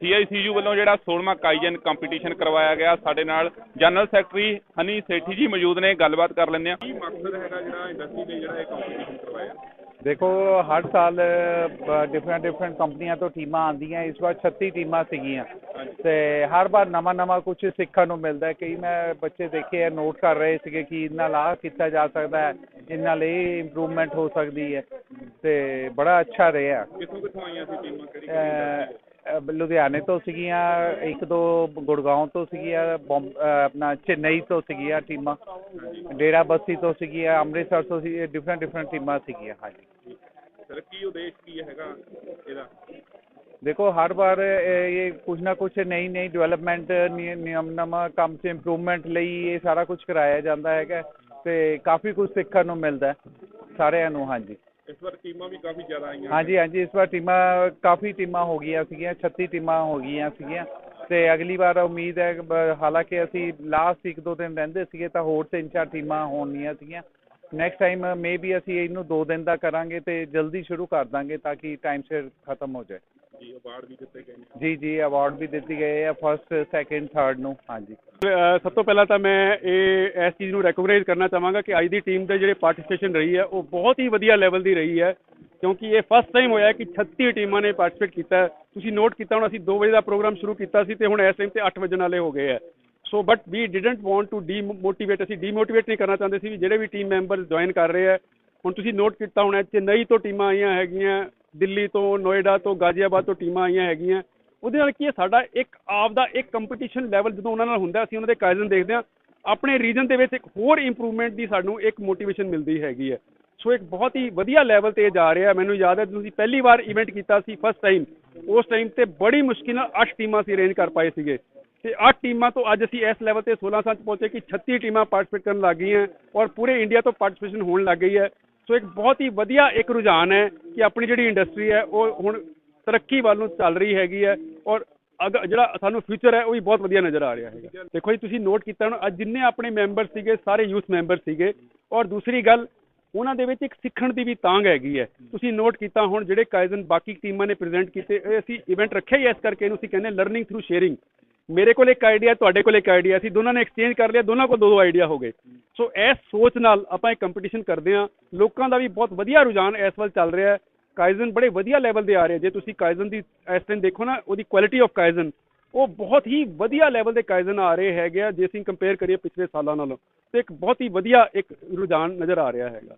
CICU ਵੱਲੋਂ ਜਿਹੜਾ 16ਵਾਂ ਕਾਈਜਨ competition ਕਰਵਾਇਆ ਗਿਆ ਸਾਡੇ ਨਾਲ ਜਨਰਲ ਸੈਕਟਰੀ ਹਨੀ ਸੇਠੀ ਜੀ ਮੌਜੂਦ ਨੇ ਗੱਲਬਾਤ ਕਰ ਲੈਂਦੇ ਆ ਕੀ ਮਕਸਦ ਹੈਗਾ ਜਿਹੜਾ ਇੰਡਸਟਰੀ ਨੇ ਜਿਹੜਾ ਇਹ ਕੰਪੀਟੀਸ਼ਨ ਕਰਵਾਇਆ? ਦੇਖੋ ਹਰ ਸਾਲ ਡਿਫਰੈਂਟ ਡਿਫਰੈਂਟ ਕੰਪਨੀਆਂ ਤੋਂ ਟੀਮਾਂ ਆਉਂਦੀਆਂ ਇਸ ਵਾਰ 36 ਟੀਮਾਂ ਸੀਗੀਆਂ। ਤੇ ਹਰ ਵਾਰ ਨਵਾਂ ਨਵਾਂ ਕੁਝ ਸਿੱਖਣ ਨੂੰ ਮਿਲਦਾ ਹੈ। ਕਈ ਮੈਂ ਬੱਚੇ ਦੇਖੇ ਆ ਨੋਟ ਕਰ ਰਹੇ ਸੀਗੇ ਕਿ ਇਹਨਾਂ ਨਾਲ ਆਹ ਕੀਤਾ ਜਾ ਸਕਦਾ ਹੈ ਇਹਨਾਂ ਇਹ ਇੰਪਰੂਵਮੈਂਟ ਹੋ ਸਕਦੀ ਹੈ। ਤੇ ਬੜਾ ਅੱਛਾ ਰਿਹਾ। ਕਿੱਥੋਂ ਕਿੱਥੋਂ ਆਈਆਂ ਸੀ ਟੀਮਾਂ? ਕਿਹੜੀ ਅਹ, ਲੁਧਿਆਣੇ ਤੋਂ ਸੀਗੀਆਂ ਇੱਕ ਦੋ ਗੁੜਗਾਉਂ ਤੋਂ ਸੀਗੀਆਂ ਬੰਬ- ਅਹ, ਆਪਣਾ ਚੇਨਈ ਤੋਂ ਸੀਗੀਆਂ ਟੀਮਾਂ ਡੇਰਾ ਬੱਸੀ ਤੋਂ ਸੀਗੀਆਂ ਅੰਮ੍ਰਿਤਸਰ ਤੋਂ ਸੀ ਡਿਫਰੈਂਟ ਡਿਫਰੈਂਟ ਟੀਮਾਂ ਸੀਗੀਆਂ ਹਾਂਜੀ। ਸਰ ਕੀ ਉਦੇਸ਼ ਕੀ ਹੈਗਾ ਇਹਦਾ? ਦੇਖੋ ਹਰ ਵਾਰ ਇਹ ਇਹ ਕੁਝ ਨਾ ਕੁਝ ਨਈ ਨਈ ਡਿਵੈਲਪਮੈਂਟ ਨਿਯਮ ਨਵਾਂ ਕੰਮ 'ਚ ਇੰਪਰੂਵਮੈਂਟ ਲਈ ਇਹ ਸਾਰਾ ਕੁਝ ਕਰਾਇਆ ਜਾਂਦਾ ਹੈਗਾ ਤੇ ਕਾਫੀ ਕੁਝ ਸਿੱਖਣ ਨੂੰ ਮਿਲਦਾ ਹੈ ਸਾਰਿਆਂ ਨੂੰ ਹਾਂਜੀ। ਇਸ ਵਾਰ ਟੀਮਾਂ ਵੀ ਕਾਫੀ ਜ਼ਿਆਦਾ ਆਈਆਂ। ਹਾਂਜੀ ਹਾਂਜੀ, ਇਸ ਵਾਰ ਟੀਮਾਂ, ਕਾਫੀ ਟੀਮਾਂ ਹੋ ਗਈਆਂ ਸੀਗੀਆਂ 36 ਟੀਮਾਂ ਹੋ ਗਈਆਂ ਸੀਗੀਆਂ। ਤੇ ਅਗਲੀ ਵਾਰ ਉਮੀਦ ਹੈ, ਬ- ਹਾਲਾਂਕਿ ਅਸੀਂ ਲਾਸਟ ਇੱਕ ਦੋ ਦਿਨ ਰਹਿੰਦੇ ਸੀਗੇ, ਤਾਂ ਹੋਰ ਤਿੰਨ ਚਾਰ ਟੀਮਾਂ ਹੋਣੀਆਂ ਸੀਗੀਆਂ। ਨੈਕਸਟ ਟਾਈਮ ਮੇ ਵੀ ਅਸੀਂ ਇਹਨੂੰ ਦੋ ਦਿਨ ਦਾ ਕਰਾਂਗੇ ਤੇ ਜਲਦੀ ਸ਼ੁਰੂ ਕਰ ਦਾਂਗੇ ਤਾਂ ਕਿ ਟਾਈਮ ਸਿਰ ਖਤਮ ਹੋ ਜਾਏ। ਜੀ ਅਵਾਰਡ ਵੀ ਦਿੱਤੇ ਗਏ ਨੇ। ਜੀ ਜੀ ਅਵਾਰਡ ਵੀ ਦਿੱਤੀ ਗਏ ਆ ਫਸਟ ਸੈਕਿੰਡ ਥਰਡ ਨੂੰ ਹਾਂਜੀ। ਸਭ ਤੋਂ ਪਹਿਲਾਂ ਤਾਂ ਮੈਂ ਇਹ ਇਸ ਚੀਜ਼ ਨੂੰ ਰੈਕਗਨਾਈਜ਼ ਕਰਨਾ ਚਾਹਾਂਗਾ ਕਿ ਅੱਜ ਦੀ ਟੀਮ ਦੇ ਜਿਹੜੇ ਪਾਰਟਿਸਿਪੇਸ਼ਨ ਰਹੀ ਹੈ ਉਹ ਬਹੁਤ ਹੀ ਵਧੀਆ ਲੈਵਲ ਦੀ ਰਹੀ ਹੈ ਕਿਉਂਕਿ ਇਹ ਫਸਟ ਟਾਈਮ ਹੋਇਆ ਕਿ 36 ਟੀਮਾਂ ਨੇ ਪਾਰਟਿਸਿਪੇਟ ਕੀਤਾ ਤੁਸੀਂ ਨੋਟ ਕੀਤਾ ਹੁਣ ਅਸੀਂ 2 ਵਜੇ ਦਾ ਪ੍ਰੋਗਰਾਮ ਸ਼ੁਰੂ ਕੀਤਾ ਸੀ ਤੇ ਹੁਣ ਇਸ ਟਾਈਮ ਤੇ 8 ਵਜਣ ਵਾਲੇ ਹੋ ਗਏ ਹੈ। So but we didn't want to demotivate ਅਸੀਂ ਡੀਮੋਟੀਵੇਟ ਨਹੀਂ ਕਰਨਾ ਚਾਹੁੰਦੇ ਸੀ ਵੀ ਜਿਹੜੇ ਵੀ ਟੀਮ ਮੈਂਬਰਸ ਜੁਆਇਨ ਕਰ ਰਹੇ ਹੈ। ਹੁਣ ਤੁਸੀਂ ਨੋਟ ਕੀਤਾ ਹੋਣਾ ਚੇਨਈ ਤੋਂ ਟੀਮਾਂ ਆਈਆਂ ਹੈਗੀਆਂ ਦਿੱਲੀ ਤੋਂ, ਨੋਇਡਾ ਤੋਂ, ਗਾਜ਼ੀਆਬਾਦ ਤੋਂ ਟੀਮਾਂ ਆਈਆਂ ਹੈਗੀਆਂ। ਉਹਦੇ ਨਾਲ ਕੀ ਹੈ, ਸਾਡਾ ਇੱਕ ਆਪ ਦਾ ਇੱਕ ਕੰਪੀਟੀਸ਼ਨ ਲੈਵਲ ਜਦੋਂ ਉਹਨਾਂ ਨਾਲ ਹੁੰਦਾ, ਅਸੀਂ ਉਹਨਾਂ ਦੇ ਕਾਇਜ਼ਨ ਦੇਖਦੇ ਹਾਂ, ਆਪਣੇ ਰੀਜਨ ਦੇ ਵਿੱਚ ਇੱਕ ਹੋਰ ਇੰਪਰੂਵਮੈਂਟ ਦੀ ਸਾਨੂੰ ਇੱਕ ਮੋਟੀਵੇਸ਼ਨ ਮਿਲਦੀ ਹੈਗੀ ਹੈ। ਸੋ ਇੱਕ ਬਹੁਤ ਹੀ ਵਧੀਆ ਲੈਵਲ ਤੇ ਇਹ ਜਾ ਰਿਹਾ ਮੈਨੂੰ ਯਾਦ ਹੈ ਤੁਸੀਂ ਪਹਿਲੀ ਵਾਰ ਇਵੈਂਟ ਕੀਤਾ ਸੀ ਫਸਟ ਟਾਈਮ ਉਸ ਟਾਈਮ ਤੇ ਬੜੀ ਮੁਸ਼ਕਿਲ ਨਾਲ 8 ਟੀਮਾਂ ਅਸੀਂ ਅਰੇਂਜ ਕਰ ਪਾਏ ਸੀਗੇ। ਤੇ 8 ਟੀਮਾਂ ਤੋਂ ਅੱਜ ਅਸੀਂ ਇਸ ਲੈਵਲ ਤੇ 16 ਸਾਲ ਚ ਪਹੁੰਚੇ ਕਿ 36 ਟੀਮਾਂ ਪਾਰਟਿਸਿਪੇਟ ਕਰਨ ਲੱਗ ਗਈਆਂ ਔਰ ਪੂਰੇ ਇੰਡੀਆ ਤੋਂ ਪਾਰਟਿਸਿਪੇਸ਼ਨ ਹੋਣ ਲੱਗ ਗਈ ਹੈ। ਸੋ ਇੱਕ ਬਹੁਤ ਹੀ ਵਧੀਆ ਇੱਕ ਰੁਝਾਨ ਹੈ ਕਿ ਆਪਣੀ ਜਿਹੜੀ ਇੰਡਸਟਰੀ ਹੈ, ਉਹ ਹੁਣ ਤਰੱਕੀ ਵੱਲ ਨੂੰ ਚੱਲ ਰਹੀ ਹੈਗੀ ਹੈ ਔਰ ਅਗ, ਜਿਹੜਾ ਸਾਨੂੰ ਫਿਊਚਰ ਹੈ, ਉਹ ਵੀ ਬਹੁਤ ਵਧੀਆ ਨਜ਼ਰ ਆ ਰਿਹਾ ਹੈਗਾ। ਦੇਖੋ ਜੀ, ਤੁਸੀਂ ਨੋਟ ਕੀਤਾ ਹੁਣ, ਅੱਜ ਜਿੰਨੇ ਆਪਣੇ ਮੈਂਬਰ ਸੀਗੇ, ਸਾਰੇ ਯੂਥ ਮੈਂਬਰ ਸੀਗੇ ਔਰ ਦੂਸਰੀ ਗੱਲ, ਉਹਨਾਂ ਦੇ ਵਿੱਚ ਇੱਕ ਸਿੱਖਣ ਦੀ ਵੀ ਤਾਂਗ ਹੈਗੀ ਹੈ। ਤੁਸੀਂ ਨੋਟ ਕੀਤਾ ਹੁਣ ਜਿਹੜੇ ਕਾਇਜ਼ਨ ਬਾਕੀ ਟੀਮਾਂ ਨੇ ਪ੍ਰੈਜ਼ੈਂਟ ਕੀਤੇ ਅਸੀਂ ਇਵੈਂਟ ਰੱਖਿਆ ਹੀ ਇਸ ਕਰਕੇ ਇਹਨੂੰ ਅਸੀਂ ਕਹਿੰਦੇ ਲਰਨਿੰਗ ਥਰੂ ਸ਼ੇਅਰਿੰਗ ਮੇਰੇ ਕੋਲ ਇੱਕ ਆਈਡੀਆ ਤੁਹਾਡੇ ਕੋਲ ਇੱਕ ਆਈਡੀਆ ਅਸੀਂ ਦੋਨਾਂ ਨੇ ਐਕਸਚੇਂਜ ਕਰ ਲਿਆ, ਦੋਨਾਂ ਕੋਲ ਦੋ ਦੋ ਆਈਡੀਆ ਹੋ ਗਏ। ਸੋ ਇਸ ਸੋਚ ਨਾਲ ਆਪਾਂ ਇਹ ਕੰਪੀਟੀਸ਼ਨ ਕਰਦੇ ਹਾਂ। ਲੋਕਾਂ ਦਾ ਵੀ ਬਹੁਤ ਵਧੀਆ ਰੁਝਾਨ ਇਸ ਵੱਲ ਚੱਲ ਰਿਹਾ ਹੈ। ਕਾਈਜ਼ਨ ਬੜੇ ਵਧੀਆ ਲੈਵਲ ਦੇ ਆ ਰਹੇ ਜੇ ਤੁਸੀਂ ਕਾਈਜ਼ਨ ਦੀ ਇਸ ਟਾਈਮ ਦੇਖੋ ਨਾ, ਉਹਦੀ ਕੁਆਲਿਟੀ ਆਫ ਕਾਈਜ਼ਨ ਉਹ ਬਹੁਤ ਹੀ ਵਧੀਆ ਲੈਵਲ ਦੇ ਕਾਇਜ਼ਨ ਆ ਰਹੇ ਹੈਗੇ ਆ, ਜੇ ਅਸੀਂ ਕੰਪੇਅਰ ਕਰੀਏ ਪਿਛਲੇ ਸਾਲਾਂ ਨਾਲੋਂ। ਤੇ ਇੱਕ ਬਹੁਤ ਹੀ ਵਧੀਆ ਇੱਕ ਰੁਝਾਨ ਨਜ਼ਰ ਆ ਰਿਹਾ ਹੈਗਾ।